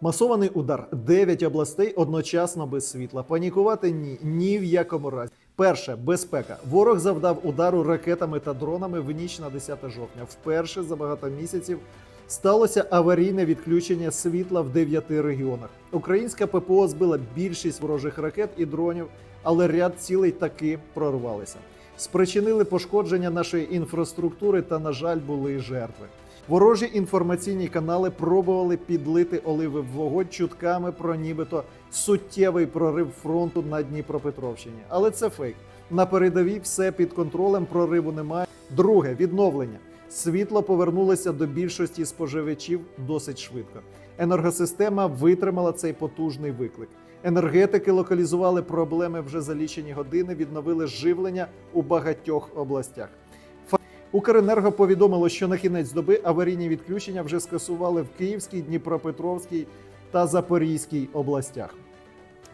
Масований удар 9 областей одночасно без світла. Панікувати ні, ні в якому разі. Перше безпека. Ворог завдав удару ракетами та дронами в ніч на 10 жовтня. Вперше за багато місяців сталося аварійне відключення світла в 9 регіонах. Українська ППО збила більшість ворожих ракет і дронів, але ряд цілей таки прорвалися. Спричинили пошкодження нашої інфраструктури та, на жаль, були жертви. Ворожі інформаційні канали пробували підлити оливи вогонь чутками про нібито суттєвий прорив фронту на Дніпропетровщині. Але це фейк. На передовій все під контролем, прориву немає. Друге відновлення. Світло повернулося до більшості споживачів досить швидко. Енергосистема витримала цей потужний виклик. Енергетики локалізували проблеми вже за лічені години, відновили живлення у багатьох областях. Укренерго повідомило, що на кінець доби аварійні відключення вже скасували в Київській, Дніпропетровській та Запорізькій областях.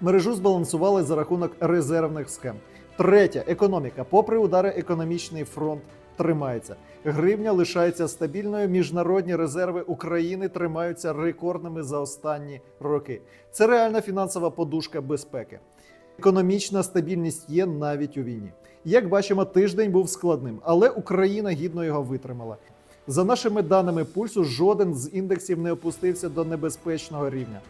Мережу збалансували за рахунок резервних схем. Третє економіка. Попри удари, економічний фронт тримається. Гривня лишається стабільною. Міжнародні резерви України тримаються рекордними за останні роки. Це реальна фінансова подушка безпеки. Економічна стабільність є навіть у війні. Як бачимо, тиждень був складним, але Україна гідно його витримала. За нашими даними пульсу, жоден з індексів не опустився до небезпечного рівня.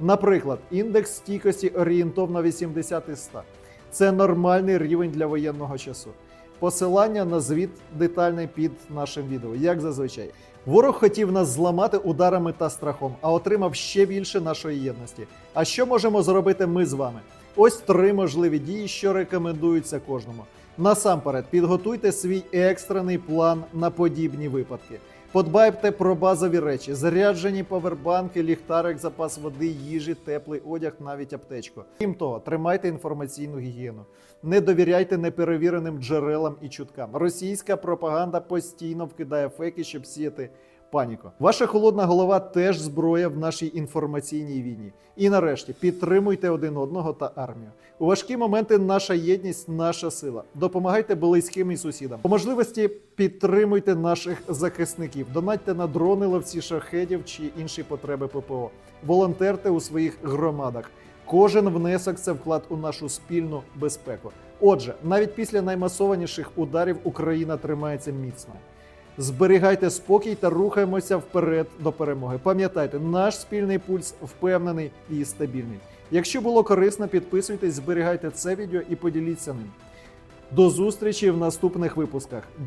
Наприклад, індекс стійкості орієнтовно 80 із 100. Це нормальний рівень для воєнного часу. Посилання на звіт детальний під нашим відео, як зазвичай. Ворог хотів нас зламати ударами та страхом, а отримав ще більше нашої єдності. А що можемо зробити ми з вами? Ось три можливі дії, що рекомендуються кожному. Насамперед, підготуйте свій екстрений план на подібні випадки. Подбайте про базові речі: заряджені павербанки, ліхтарик, запас води, їжі, теплий одяг, навіть аптечку. Крім того, тримайте інформаційну гігієну. Не довіряйте неперевіреним джерелам і чуткам. Російська пропаганда постійно вкидає фейки, щоб сіяти паніку. Ваша холодна голова теж зброя в нашій інформаційній війні. І нарешті підтримуйте один одного та армію. У важкі моменти наша єдність, наша сила. Допомагайте близьким і сусідам. По можливості підтримуйте наших захисників, донатьте на дрони, ловці шахедів чи інші потреби ППО. Волонтерте у своїх громадах. Кожен внесок це вклад у нашу спільну безпеку. Отже, навіть після наймасованіших ударів Україна тримається міцно. Зберігайте спокій та рухаємося вперед до перемоги. Пам'ятайте, наш спільний пульс впевнений і стабільний. Якщо було корисно, підписуйтесь, зберігайте це відео і поділіться ним. До зустрічі в наступних випусках. Дякую.